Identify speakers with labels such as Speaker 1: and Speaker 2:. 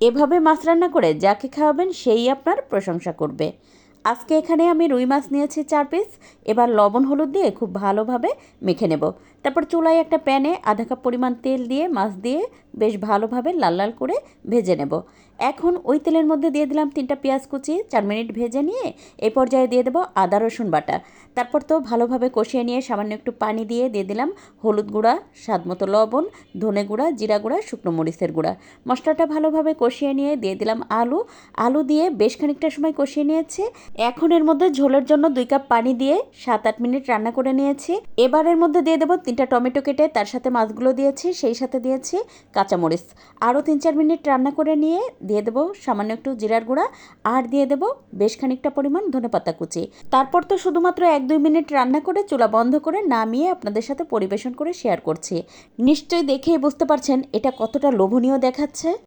Speaker 1: এভাবে মাছ রান্না করে যাকে খাওয়াবেন সেই আপনার প্রশংসা করবে। আজকে এখানে আমি রুই মাছ নিয়েছি চার পিস এবার লবণ, হলুদ দিয়ে খুব ভালোভাবে মেখে নেব। তারপর চুলায় একটা প্যানে আধা কাপ পরিমাণ তেল দিয়ে মাছ দিয়ে বেশ ভালোভাবে লাল লাল করে ভেজে নেব। এখন ওই তেলের মধ্যে দিয়ে দিলাম তিনটা পেঁয়াজ কুচি, চার মিনিট ভেজে নিয়ে এই পর্যায়ে দিয়ে দেবো আদা, রসুন বাটা। তারপর তো ভালোভাবে কষিয়ে নিয়ে সামান্য একটু পানি দিয়ে দিয়ে দিলাম হলুদ গুঁড়া, স্বাদ মতো লবণ, ধনে গুঁড়া, জিরা গুঁড়া, শুকনো মরিচের গুঁড়া। মশলাটা ভালোভাবে কষিয়ে নিয়ে দিয়ে দিলাম আলু। আলু দিয়ে বেশ খানিকটা সময় কষিয়ে নিয়েছে। এখন এর মধ্যে ঝোলের জন্য দুই কাপ পানি দিয়ে সাত আট মিনিট রান্না করে নিয়েছি। এবারের মধ্যে দিয়ে দেবো তিনটা টমেটো কেটে তার সাথে মাছগুলো দিয়েছি, সেই সাথে দিয়েছি কাঁচামরিচ। আরও তিন চার মিনিট রান্না করে নিয়ে দিয়ে দেবো সামান্য একটু জিরার গুঁড়া আর দিয়ে দেবো বেশ খানিকটা পরিমাণ ধনেপাতা কুচি। তারপর তো শুধুমাত্র এক দুই মিনিট রান্না করে চুলা বন্ধ করে নামিয়ে আপনাদের সাথে পরিবেশন করে শেয়ার করছি। নিশ্চয়ই দেখেই বুঝতে পারছেন এটা কতটা লোভনীয় দেখাচ্ছে।